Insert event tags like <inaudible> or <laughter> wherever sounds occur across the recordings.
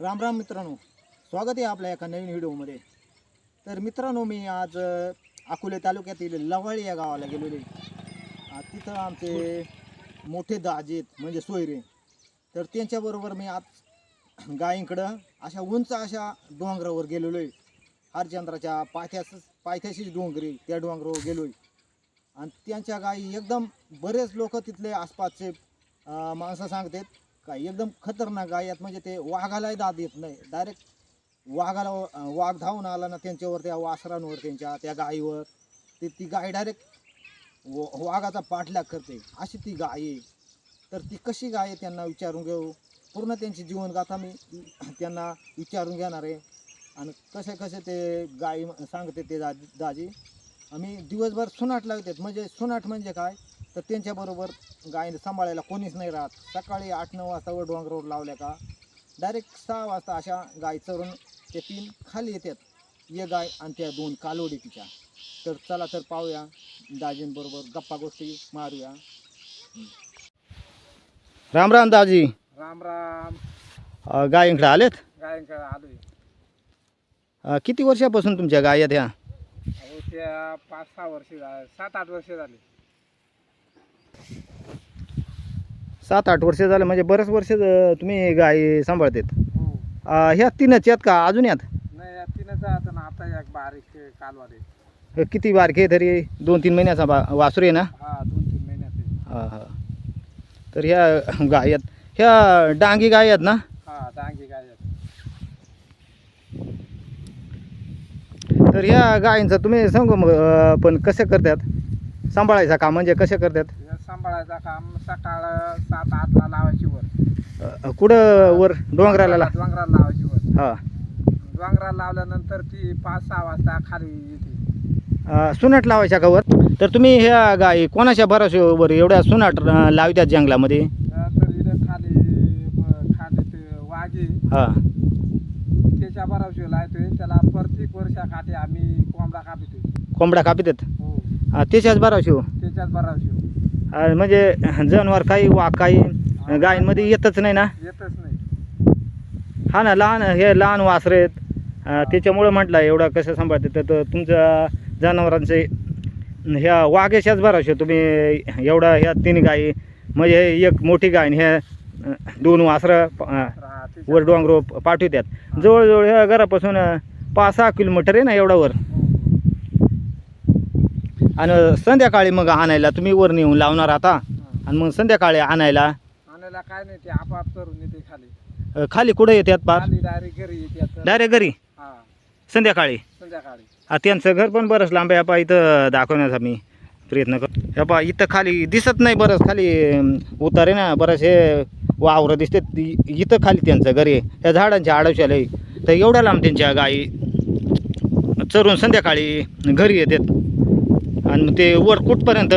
राम राम मित्रांनो स्वागत आहे आपल्या एका नवीन व्हिडिओमध्ये. तर मित्रांनो मी आज अकोले तालुक्यातील लवाळी या गावाला गेलेलो आहे. तिथं आमचे मोठे दाजे आहेत, म्हणजे सोयरे. तर त्यांच्याबरोबर मी आज गायींकडं अशा उंच अशा डोंगरावर गेलेलो आहे. हरचंद्राच्या पायथ्यास पायथ्याशीच डोंगरी त्या डोंगरावर गेलो आहे आणि त्यांच्या गायी एकदम बरेच लोक तिथले आसपासचे माणसं सांगतात. काय एकदम खतरनाक गाय आहेत म्हणजे ते वाघालाही दाद येत नाही. डायरेक्ट वाघाला वाघ धावून आला ना त्यांच्यावर त्या वासरांवर त्यांच्या त्या गायीवर ते ती गाय डायरेक्ट वाघाचा पाठलाग करते. अशी ती गाय आहे. तर ती कशी गाय आहे त्यांना विचारून घेऊ. पूर्ण त्यांची जीवनगाथा मी त्यांना विचारून घेणार आहे. आणि कसे कसे ते गाय सांगते ते दाजी दाजी. आम्ही दिवसभर सुनाट लागतात. म्हणजे सुनाट म्हणजे काय? तर त्यांच्याबरोबर गाय सांभाळायला कोणीच नाही राहत. सकाळी आठ नऊ वाजता वर डोंगरावर लावल्या का डायरेक्ट सहा वाजता अशा गाय चरून ते तीन खाली येतात. ये गाय आणि त्या दोन कालोडी तिच्या तर चला तर पाहूया. दाजींबरोबर गप्पा गोष्टी मारूया. राम राम दाजी. राम राम. गायींकडे आलेत? गायंकडे आलोय. अ, किती वर्षापासून तुमच्या गाय आहेत ह्या? अहो त्या पाच सहा वर्ष झाले सात आठ वर्ष झाले. सात आठ वर्ष झालं म्हणजे बरेच वर्ष तुम्ही गाय सांभाळतात. हो. अ, ह्या तीनच आहेत का? अजून यात? नाही या तीनच आता ना आता एक बारीक कालवा दे किती बारके तरी? दोन तीन महिन्याचा बा वासरू आहे ना? हा दोन तीन महिन्यात हा हा. तर ह्या गाय आहेत. ह्या डांगी गाय आहेत ना? हा डांगी गाय आहेत. तर ह्या गायींचं तुम्ही सांगू मग अं, पण कसे करतात? सांभाळायचा का? म्हणजे कसे करतात? सांभाळायचं काम सकाळ सात आठला लावायची वर. अं, कुठं वर? डोंगराला? ला- डोंगराला लावायची वर. हा. डोंगराला लावल्यानंतर ती पाच सहा वाजता खाली येते. अं, सुनाट लावायच्या का वर? तर तुम्ही ह्या गायी कोणाच्या भरोश्यावर एवढ्या सुनाट अं, लावतात जंगलामध्ये? तर इथे खाली ब- खाली ते वाघे. हा. त्याच्या बरावशी लावतोय. त्याला प्रत्येक वर्षाकाठी आम्ही कोंबडा कापितोय. कोंबड्या कापितात हो. त्याच्याच भरोश्यावर? त्याच्यात बरावशी अं, म्हणजे जनावर काही वाघ काही गायींमध्ये येतच नाही ना? येतच नाही. हा ना लहान हे लहान वासरे आहेत. अं, त्याच्यामुळं म्हटलं एवढं कसं सांभाळते तर तुमच्या जनावरांचे ह्या वाघेशाच भराशे तुम्ही एवढा ह्या तीन गायी म्हणजे हे एक मोठी गाय आणि अं, दोन वासरं अं, हा, वर डोंगर पाठवतात. जवळजवळ ह्या घरापासून अं, पाच सहा किलोमीटर आहे ना एवढा वर. आणि संध्याकाळी मग आणायला तुम्ही वर नेऊन लावणार आता. आणि मग संध्याकाळी आणायला. आणायला काय नाही ते आपाप करून येते खाली. अं, खाली कुठं येतात पार खाली डायरेक्ट घरी येते डायरेक्ट घरी? हा. संध्याकाळी? संध्याकाळी. त्यांचं घर पण बरंच लांब आहे. पा इथं दाखवण्याचा मी प्रयत्न करतो. ह्या पा इथं खाली दिसत नाही बरंच. खाली अं, उतार आहे ना बरंच हे वावरं दिसते इथं खाली त्यांचं घर आहे. त्या झाडांच्या आडवशाला आहे. तर एवढ्या लांब त्यांच्या गायी चरून संध्याकाळी घरी येतात. आणि मग ते वर कुठपर्यंत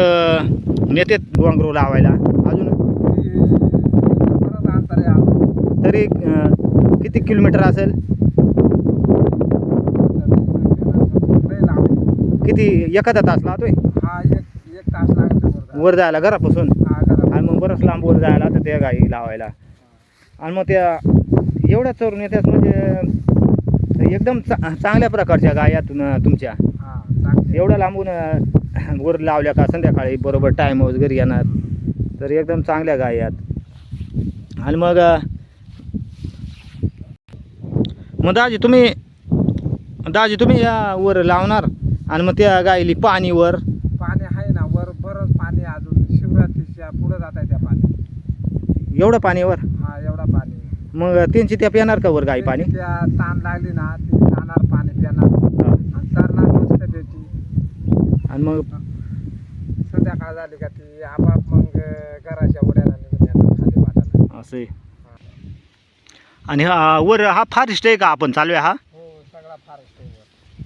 नेतात डोंगरू लावायला अजून ती. तरी किती किलोमीटर असेल. किती एखादा तास लावतोय हा एक एक तास लागतो वर जायला. घरापासून हा. आणि मग बरंच लांब वर जायला तर त्या गाई लावायला आणि मग त्या एवढ्या चरून येतात म्हणजे एकदम चांगल्या प्रकारच्या गाया तुम- तुमच्या हा एवढ्या लांबून <coughs> वर लावल्या का संध्याकाळी? बरोबर टाईम घरी येणार. तर एकदम चांगल्या गाय आहेत. आणि मग मग दाजी तुम्ही दाजी तुम्ही या वर लावणार आणि मग त्या गायली पाणी वर पाणी आहे ना वर बरंच पाणी अजून. शिवरात्रीच्या पुढे जात आहे त्या पाणी. एवढं पाणी वर हा एवढा पाणी. मग त्यांची त्या पिणार का वर गाय पाणी? त्या ताण लागली ना ती जाणार पाणी पिणार हा. आणि तरणार मस्त त्याची आणि मग संध्याकाळ झाली का ती आपाप मग घराच्या उड्याला निघून येणार खाली वाटायला असं आहे. आणि हा वर हा फॉरेस्ट आहे का आपण? चालू आहे हा? हो सगळा फॉरेस्ट आहे वर.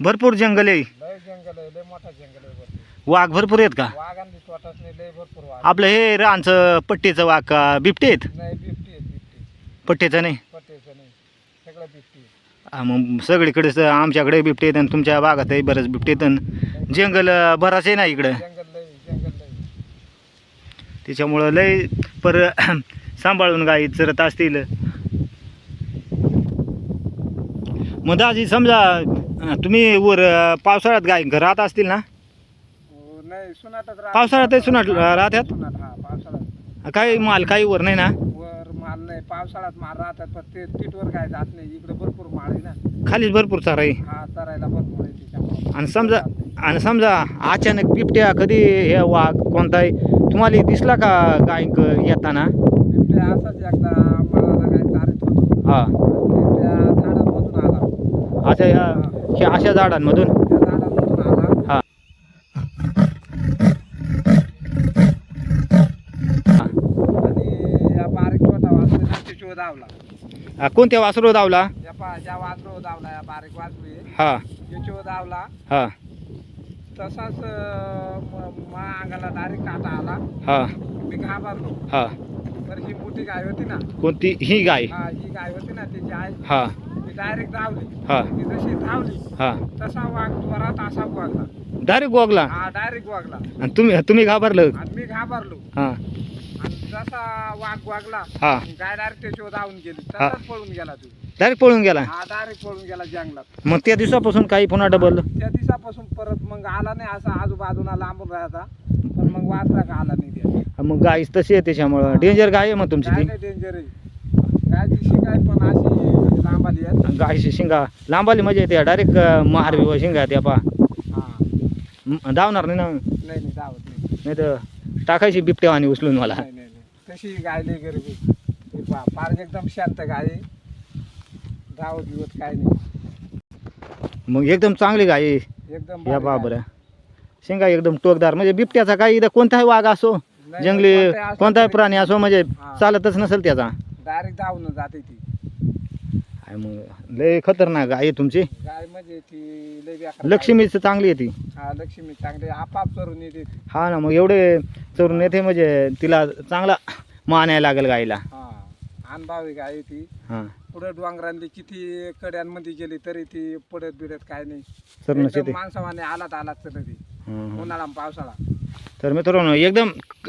भरपूर जंगल आहे. लय जंगल आहे लय मोठा जंगल आहे वरती. वाघ भरपूर आहेत का? वाघांनी वाटत नाही लय भरपूर वाघ. आपलं हे रानचं पट्टीचं वाघ का बिबटे आहेत? नाही बिबटी आहे पट्टेचं नाही सगळं बिबटी आहे. हा, मग सगळीकडेच आमच्याकडे बिबटे आहेत आणि तुमच्या भागातही बरंच बिबटे आणि जंगल बराच आहे ना इकडं. त्याच्यामुळं लय पर <clears throat> सांभाळून गाई चरत असतील. मग दाजी समजा तुम्ही वर पावसाळ्यात गाय राहत असतील ना? हो, पावसाळ्यातही सुनाट राहत्यात काही माल काही वर नाही ना? नाही पावसाळ्यात माल राहतात पण ते तिटवर काय जात नाही. इकडे भरपूर माळ आहे ना. खालीच भरपूर चारा आहे. हा चरायला भरपूर आहे त्याच्यामुळे. आणि समजा आणि समजा अचानक बिबट्या कधी हे वाघ कोणताही तुम्हाला दिसला का गाय क- येताना? बिबट्या असाच एकदा मला काय चारित होतो. हा. बिबट्या झाडांमधून आला. अशा ह्या ह्या अशा झाडांमधून आला हा हा. आणि या बारीक छोटा वासरू आहे ना तिच्यावर धावला हा, कोणत्या वासरू धावला? या पा ज्या वासरू धावला या बारीक वासरू आहे. हा. याच्यावर धावला हा. तसाच अं, म- मा अंगाला डायरेक्ट काटा आला. हा. मी घाबरलो. हा. तर ही मोठी गाय होती ना. कोणती? ही गाय. हा ही गाय होती ना त्याची आई. हा. ती डायरेक्ट धावली. हा. ती जशी धावली हा. तसा वाघ जोरात असा वागला डायरेक्ट गोगला हा डायरेक्ट वागला आणि तुम्ही तुम्ही घाबरलं? आणि मी घाबरलो. हा. जसा वाघ वागला हा. गाय डायरेक्ट त्याच्यावर धावून गेली. तसाच पळून गेला तू. डायरेक्ट पळून गेला? हा डायरेक्ट पळून गेला जंगलात. मग त्या दिवसापासून काही पुन्हा डबल त्या दिवसापासून परत मग आला नाही असा आजूबाजूला लांबून राहायचा पण मग वाचला का आला नाही त्या मग गाय तशी आहे त्याच्यामुळं. डेंजर गाय आहे मग तुमची ती? नाही डेंजर आहे. गायची शिकाय पण अशी लांब आली आहे गायची शिंगा. लांबाली म्हणजे त्या डायरेक्ट महारवी शिंगा त्या पा. हा. धावणार नाही ना? नाही नाही धावत नाही. नाही तर टाकायची बिबट्यावानी उचलून मला. नाही. नाही नाही तशी गाय नाही गरीब. हे पहा, फार एकदम शांत गाय. धावत बिवत काय नाही मग एकदम चांगली गाय आहे. एकदम या भारी बा गाय. बरं शिंगा एकदम टोकदार म्हणजे बिबट्याचा काही इथं कोणताही वाघ असो नाही, जंगली कोणताही तरी- प्राणी असो म्हणजे हा. चालतच नसेल त्याचा डायरेक्ट धावून जाते ती काय मग. लय खतरनाक आहे तुमची. गाय म्हणजे ती लय गाय. लक्ष्मीच चांगली आहे ती. हा लक्ष्मी चांगली आपाप करून येते ती. हा ना मग एवढे चरून येते म्हणजे तिला चांगला मान यायला लागेल गाईला हा अनभावी गाय आहे ती. हा. पुढे डोंगरांनी किती कड्यांमध्ये गेली तरी ती पडत बिडत काय नाही. चरणच एकदम माणसावाने आलात आलात तर ती. हं, हं. उन्हाळा आणि पावसाळा. तर मित्रांनो एकदम क-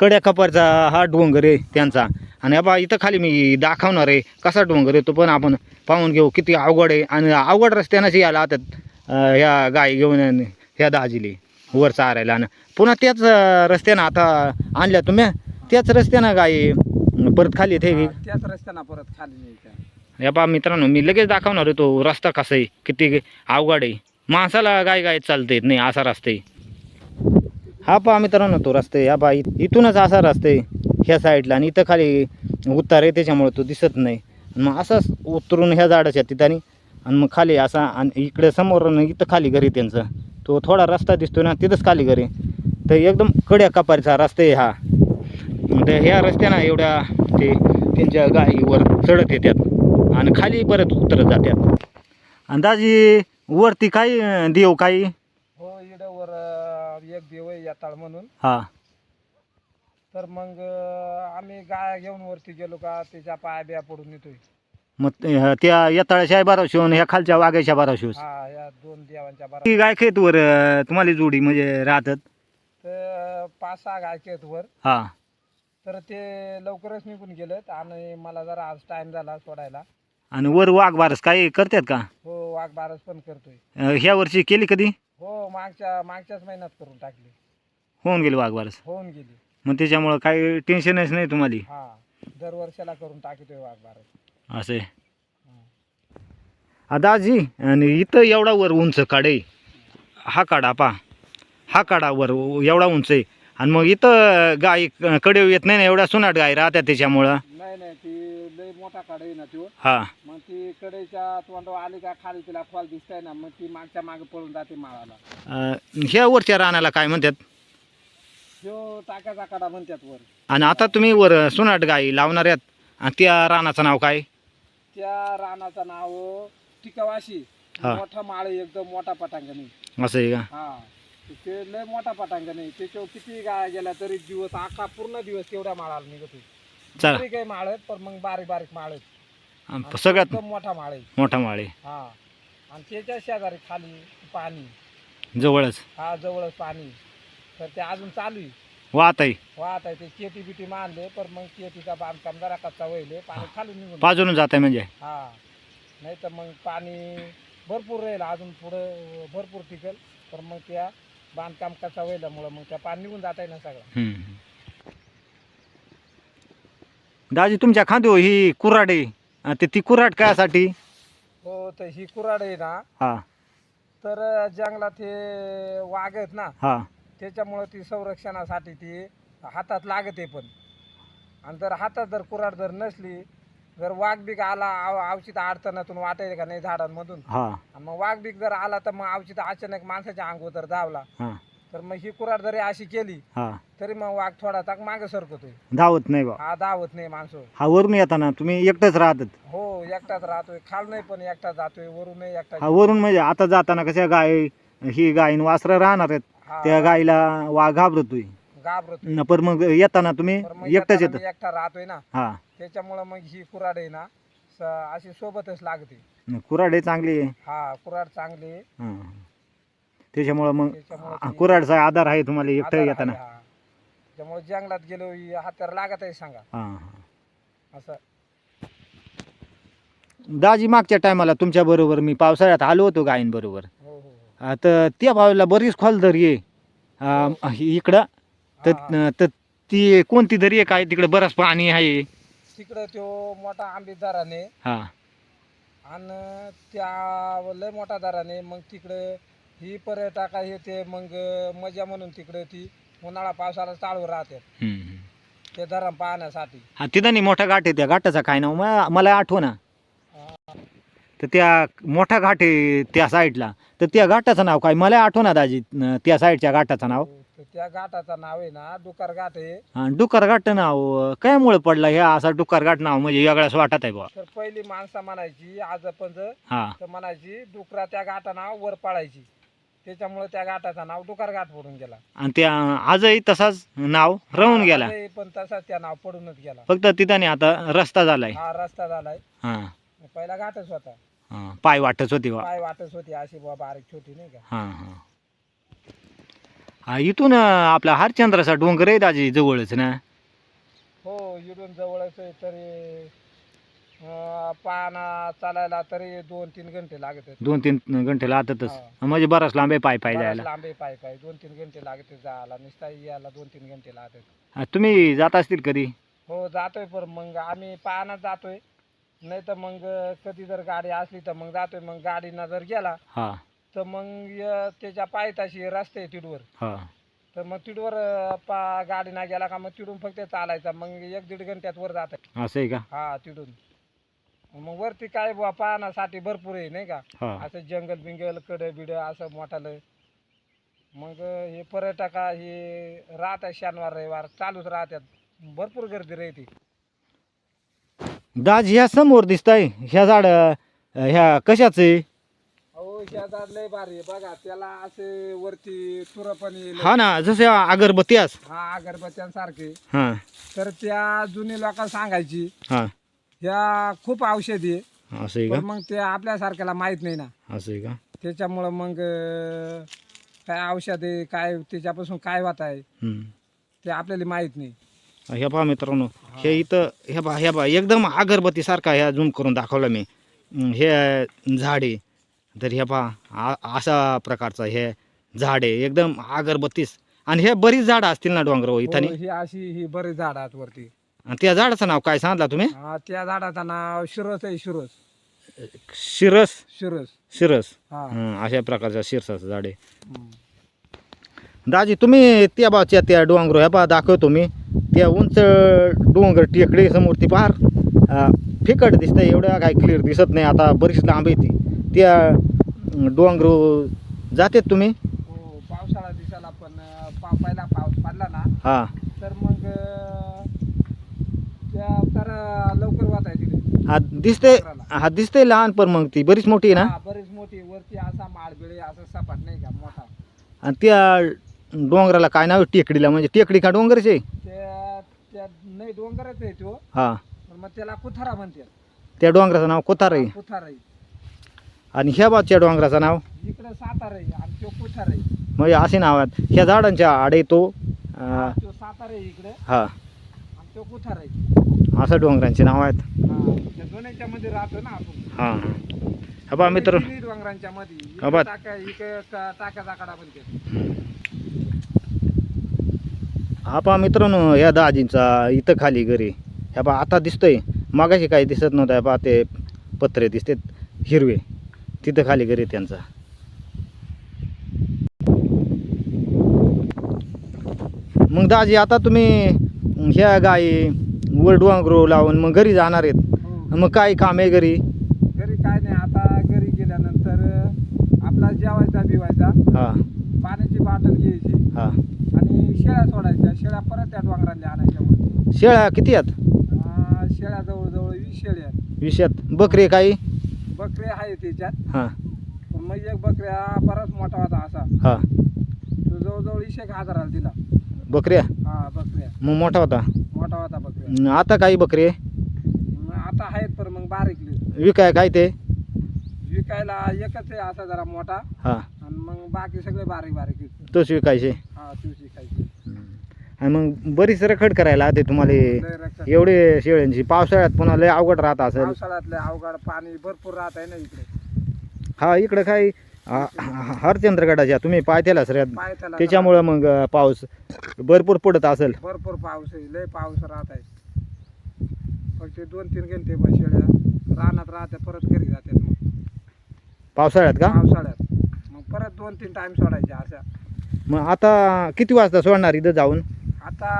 कड्या कपारचा हा डोंगर आहे त्यांचा. आणि बा इथं खाली मी दाखवणार आहे कसा डोंगर आहे तो पण आपण पाहून घेऊ. किती अवघड आहे. आणि अवघड रस्त्यानंच यायला आता ह्या गाय घेऊन ह्या दाजीली वर चारायला. आणि पुन्हा त्याच रस्त्यानं आता आणल्या तुम्ही? त्याच रस्त्यानं गाय परत खाली येते त्याच रस्त्यानं परत खाली या पा मित्रांनो मी लगेच दाखवणार आहे तो रस्ता कसा आहे किती अवघड आहे. माणसाला गाय गाय चालता येत नाही असा रस्ता आहे. हा पहा मित्रांनो तो रस्ता हा पहा इ- इथूनच असा रस्ता आहे. ह्या साईडला आणि इथं खाली उतार आहे त्याच्यामुळे तो दिसत नाही. आणि मग असाच उतरून ह्या झाडाच्या ठिकाणी आणि मग खाली असा आणि इकडे समोर आणि इथं खाली घरी त्यांचं. तो थोडा रस्ता दिसतो ना तिथंच खाली घरी. तर एकदम कड्या कपारीचा रस्ता आहे हा. त्या ह्या रस्त्यानं एवढ्या ते त्यांच्या गायीवर चढत येतात. आणि खाली परत उतरत जातात. अंदाजी वरती काही देव काही? हो इकडं वर अं, एक देव आहे याताळ म्हणून. हा. तर मग अं, आम्ही गाय घेऊन वरती गेलो का त्याच्या पाया बिया पडून येतोय. मग ते- त्या येताळ्याच्या बारा शिवून ह्या खालच्या वाघाच्या बारा शिवस हा या दोन देवांच्या बरा ती गाय खेत वर अं, तुम्हाला जोडी म्हणजे राहतात? तर पाच सहा गाय आहेत वर हा. तर ते लवकरच निघून गेलेत आणि मला जरा आज टाइम झाला सोडायला. आणि वर वाघ बारस काही करतात का? हो वाघ बारस पण करतोय. अं, ह्या वर्षी केली कधी? हो मागच्या मागच्याच महिन्यात करून टाकली. होऊन गेली वाघ बारस. होऊन गेली. मग त्याच्यामुळं काही टेन्शनच नाही तुम्हाला? हा दरवर्षाला करून टाकतोय वाघ बारस असे दाजी आणि इथं एवढा वर उंच काढे हा काढा पा. हा काढा वर एवढा उंच आहे. आणि मग इथं गायकडे येत नाही ना एवढ्या सुनाट गाय राहत्या त्याच्यामुळं. नाही नाही ती लय मोठा आहे ना तो. हा. मग ती कडेच्या तोंडावर आली का खाली तिला फॉल दिसताय ना मग ती मागच्या मागे पळून जाते माळाला. अं, ह्या वरच्या रानाला काय म्हणतात? जो टाक्याचा कडा म्हणतात वर. आणि आता तुम्ही वर सुनाट गाय लावणार आहेत. आणि त्या रानाचं नाव काय? त्या रानाचं नाव टिकावाशी. हा. मोठा माळ आहे, एकदम मोठा पटांगणी असं आहे का? हा. ते लय मोठा पटांगणी त्याच्यावर किती गाय गेल्या तरी दिवस अख्खा पूर्ण दिवस तेवढ्या माळाला निघत चला. तरी काही माळ आहेत पण मग बारीक बारीक माळ आहेत. आणि सगळ्यात एकदम मोठा माळ आहे. मोठा माळे हा. आणि त्याच्या शेजारी खाली पाणी. जवळच. हा जवळच पाणी. तर ते अजून चालू आहे. वाहत आहे. वाहत आहे ते केटी बिटी मानले पण मग केटीचा बांधकाम जरा कच्चा वहिले पाणी खाली निघून पाजून जात आहे म्हणजे. हा. नाही तर मग पाणी भरपूर राहील अजून पुढं भरपूर टिकेल. तर मग त्या बांधकाम कचा व्हायल्यामुळं मग त्या पाणी निघून जात आहे ना सगळं. हम्म. दाजी तुमच्या खांदो ही कुऱ्हाड आहे. ते ती कुऱ्हाड कायसाठी? हो तर ही कुराड आहे ना. हा. तर जंगलात हे वाघ आहेत ना. हा. त्याच्यामुळं ती संरक्षणासाठी ती हातात लागते पण. आणि जर हातात जर कुराड जर नसली जर वाघ बिग आला आव- आवचित अडचणातून वाटेल का नाही झाडांमधून? हा. आणि मग वाघ बिग जर आला तर मग आवचित अचानक माणसाच्या अंगवर जर धावला. हा. तर मग ही कुराड जरी अशी केली हा. तरी मग वाघ थोडा ताक मागे सरकतोय. धावत नाही बा. हा धावत नाही माणसं. हा वरून येताना तुम्ही एकटंच राहतात. हो एकटाच राहतोय. खाल नाही पण एकटा जातोय वरून एकटा हा वरून म्हणजे आता जाताना कशा गाय ही गायीन वासरं राहणार आहेत. त्या गायीला वाघ घाबरतोय. न पर मग येताना तुम्ही तर मग एकटंच येत. मी एकटा राहतोय ना. हा. त्याच्यामुळं मग ही कुराड आहे ना स- अशी सोबतच लागते. कुऱ्हाड चांगली आहे. हा कुराड चांगली आहे. हा. त्याच्यामुळं मग त्याच्यामुळं ती कुऱ्हाडचा आधार आहे तुम्हाला एकटं आधार येताना. आहे, हा. त्यामुळे जंगलात गेलो ही हातार लागत आहे सांगा. हा हा. असं. दाजी मागच्या टायमाला तुमच्या बरोबर मी पावसाळ्यात आलो होतो गायींबरोबर. तर त्या भावाला बरीच खोल दरी आहे इकडं. तर तर ती कोणती दरी आहे? काय तिकडे बरंच पाणी आहे. तिकडं तो मोठा आंबेदाराने हा. आणि त्या लय मोठा दाराने. मग तिकडं ही पर्यटक आहे ते मग मजा म्हणून तिकडे ती उन्हाळा पावसाळा चालू हम्म. ते धरण पाहण्यासाठी. हा तिथं नाही मोठा घाट आहे त्या घाटाचा काय नाव? म- मला आठवना. तर त्या मोठा घाट आहे त्या साईडला. तर त्या घाटाचं नाव काय? मला आठवना दाजी त्या साईडच्या घाटाचं नाव. त्या घाटाचं नाव आहे ना डुकार घाट आहे. हा, डुक्कर घाट नाव कायमुळे पडलं हे? असा डुक्कर घाट नाव म्हणजे वेगळाच वाटत आहे बा तर पहिली माणसं म्हणायची आज पण जर हा. तर म्हणायची डुकरा त्या घाटाना वर पाळायची त्याच्यामुळे त्या घाटाचं नाव डुकार घाट पडून गेला. आणि त्या आजही तसाच नाव राहून गेला. आजही पण तसाच त्या नाव पडूनच गेला. फक्त तिथं नाही आता रस्ता झालाय. हा रस्ता झालाय. हा. पहिला घाटच होता. हा, पाय वाटच होती बा. पाय वाटच होती अशी बुवा बारीक छोटी नाही का? हा हा. हा इथून अं, आपला हरचंद्राचा डोंगर आहे दाजी जवळच ना? हो इडून जवळच आहे तरी अं, पाना चालायला तरी दोन तीन घंटे लागत आहेत. दोन तीन घंटे लागतातच. हा. म्हणजे बराच लांब आहे पाय पाय बराच जायला लांबे पाय पाय दोन तीन घंटे लागत आहेत जायला. नुसता यायला दोन तीन घंटे लागत आहेत. हा, तुम्ही जात असतील कधी? हो जातोय पण मग आम्ही पाहण्यात जातोय. नाही तर मग कधी जर गाडी असली तर मग जातोय. मग गाडीनं जर गेला हा. तर मग य- त्याच्या पायथ्याशी रस्ते आहे तिडवर. हा. तर मग तिडवर अं, पा गाडी ना गेला का मग तिडून फक्त चालायचा. मग एक दीड घंट्यात वर जात असं आहे का? हा तिडून. मग वरती काय बुवा पाहण्यासाठी भरपूर आहे नाही का? हा. असं जंगल बिंगल कडं बिड असं मोठालं. मग हे पर्यटक हे राहतात शनिवार रविवार चालूच राहतात. भरपूर गर्दी राहते. दाज ह्या समोर दिसत आहे ह्या झाड ह्या कशाच आहे? अहो शेजार लय भारी आहे. बघा त्याला असे वरती तुर पण येईल. हा ना जसं अगरबत्ती हा अगरबत्त्यांसारखे. हा. तर त्या जुनी लोक सांगायची हा. ह्या खूप औषधी आहे. असं आहे का? पण मग ते आपल्यासारख्याला माहीत नाही ना. असं आहे का? त्याच्यामुळं मग अं, काय औषध आहे काय त्याच्यापासून काय होत आहे हम्म. ते आपल्याला माहीत नाही. ह्या पहा मित्रांनो हे इथं ह्या पहा ह्या पहा एकदम अगरबत्ती सारखा ह्या झूम करून दाखवलं मी. हे झाड आहे तर ह्या पहा आ- अशा प्रकारचं हे झाड आहे एकदम अगरबत्तीस. आणि हे बरीच झाडं असतील ना डोंगर इथं हो, ही अशी ही बरीच झाड आहेत वरती. आणि त्या झाडाचं नाव काय सांगितलं तुम्ही? हा, त्या झाडाचं नाव शिरस आहे शिरस. शिरस? शिरस. शिरस. हा. हं, अशा प्रकारचं शिरसाचं झाड. आहे. दाजी तुम्ही त्या बाजूच्या त्या डोंगर ह्या पहा दाखवतो मी. त्या उंच डोंगर टेकडी समोर ती पार अं, फिकट दिसतंय एवढ्या काय क्लिअर दिसत नाही. आता बरीच लांब आहे ती. त्या डोंगर जातेत तुम्ही? हो पावसाळा दिसायला पण पहिला पाऊस पडला ना हा. तर मग त्या तर लवकर वाट आहे तिथे. हा दिसते हा दिसते लहान पण मग ती. बरीच मोठी आहे ना? हा, बरीच मोठी. वरती असा माळबिळे असं सपाट नाही का मोठा. आणि त्या डोंगराला काय नाव आहे? टेकडीला म्हणजे टेकडी का डोंगरच नाही डोंगरच आहे तो. हा. पण मग त्याला कुथारा म्हणते त्या डोंगराचं नाव कोतार आहे कुथारा आहे आणि ह्या बाजूच्या डोंगराचं नाव? इकडं सातारा आहे आणि तो कुथारा आहे म्हणजे असे नाव आहेत ह्या झाडांच्या आडे तो अं, तो सातारा आहे इकडे. हा. आणि तो कुठारायची असं डोंगरांची नाव आहेत. हा त्या दोन्हीच्या मध्ये राहतो ना आपण. हां हां. मित्र. तिन्ही डोंगरांच्या मध्ये. हा बा. टाका इकडे टाका टाकडा हा पहा मित्रांनो या दाजींचा इथं खाली घरी. ह्या पहा आता दिसतंय. मागाशी काही दिसत नव्हतं पहा ते पत्रे दिसतात हिरवे. तिथं खाली घरी त्यांचा. मग दाजी आता तुम्ही ह्या गाई वर डोंगरो लावून मग घरी जाणार आहेत. हो. मग काय काम आहे घरी? घरी काय नाही आता घरी गेल्यानंतर आपला जेवायचा बिवायचा हां. पाण्याची बाटल घ्यायची. हां. आणि शेळ्या सोडायच्या. शेळ्या परत त्या डोंगरांना आणायच्या वरती शेळ्या किती आहेत? अं, शेळ्या जवळजवळ वीस शेळ्या आहेत. विषयात बकरी काही? बकऱ्या आहे त्याच्यात. हां. पण मग एक बकऱ्या बराच मोठा होता असा. हां. तो जवळजवळ वीस एक हजाराला दिला बकऱ्या? हा बकऱ्या. मग मोठा होता. मोठा होता बकऱ्या. आता काही बकरी आहे? मग आता आहेत पण मग बारीकली. विकाय काय ते? विकायला एकच आहे असा जरा मोठा. हां. आणि मग बाकी सगळे बारीक बारीक आहेत. तोच विकायचे हा तूच विकायची आणि मग बरीच रखड करायला ते तुम्हाला लय एवढे शेळ्यांची. पावसाळ्यात पुन्हा लय अवघड राहत असेल. पावसाळ्यातले अवघड. पाणी भरपूर राहत आहे ना इकडे. हा इकडं काही हरचंद्रगडाच्या. तुम्ही पायथ्याला सर. पाय त्याला त्याच्यामुळं मग अं, पाऊस भरपूर पडत असेल. भरपूर पाऊस आहे. लय पाऊस राहत आहे फक्त दोन तीन घंटे बस शेळ्या. रानात राहते परत घरी जातात मग. पावसाळ्यात का? पावसाळ्यात. परत दोन तीन टाइम सोडायचे अशा मग आता किती वाजता सोडणार इथं जाऊन? आता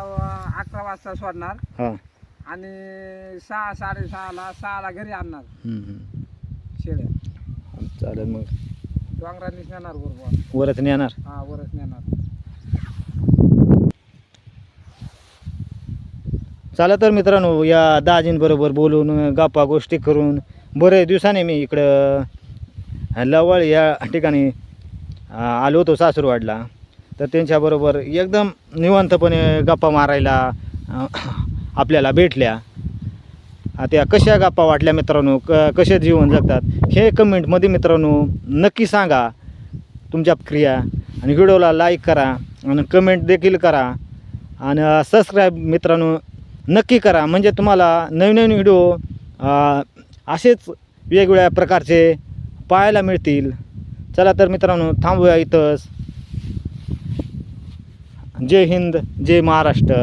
अं, अकरा वाजता सोडणार. हां. आणि सहा साडेसहाला सहाला घरी आणणार. शेळ्या. चालेल मग. डोंगरांनीच नेणार बरोबर वरच नेणार? हा वरच नेणार. चला तर मित्रांनो या दाजींबरोबर बोलून गप्पा गोष्टी करून बरेच दिवसाने मी इकडं लवळ या ठिकाणी आलो होतो सासूरवाडला. तर त्यांच्याबरोबर एकदम निवांतपणे गप्पा मारायला आपल्याला भेटल्या. त्या कशा गप्पा वाटल्या मित्रांनो? क कसे जीवन जगतात? हे कमेंटमध्ये मित्रांनो नक्की सांगा. तुमच्या क्रिया. आणि व्हिडिओला लाईक करा. आणि कमेंट देखील करा. आणि सबस्क्राईब मित्रांनो नक्की करा. म्हणजे तुम्हाला नवीन नवीन व्हिडिओ असेच वेगवेगळ्या प्रकारचे पाहायला मिळतील. चला तर मित्रांनो थांबूया इथंच. जय हिंद जय महाराष्ट्र.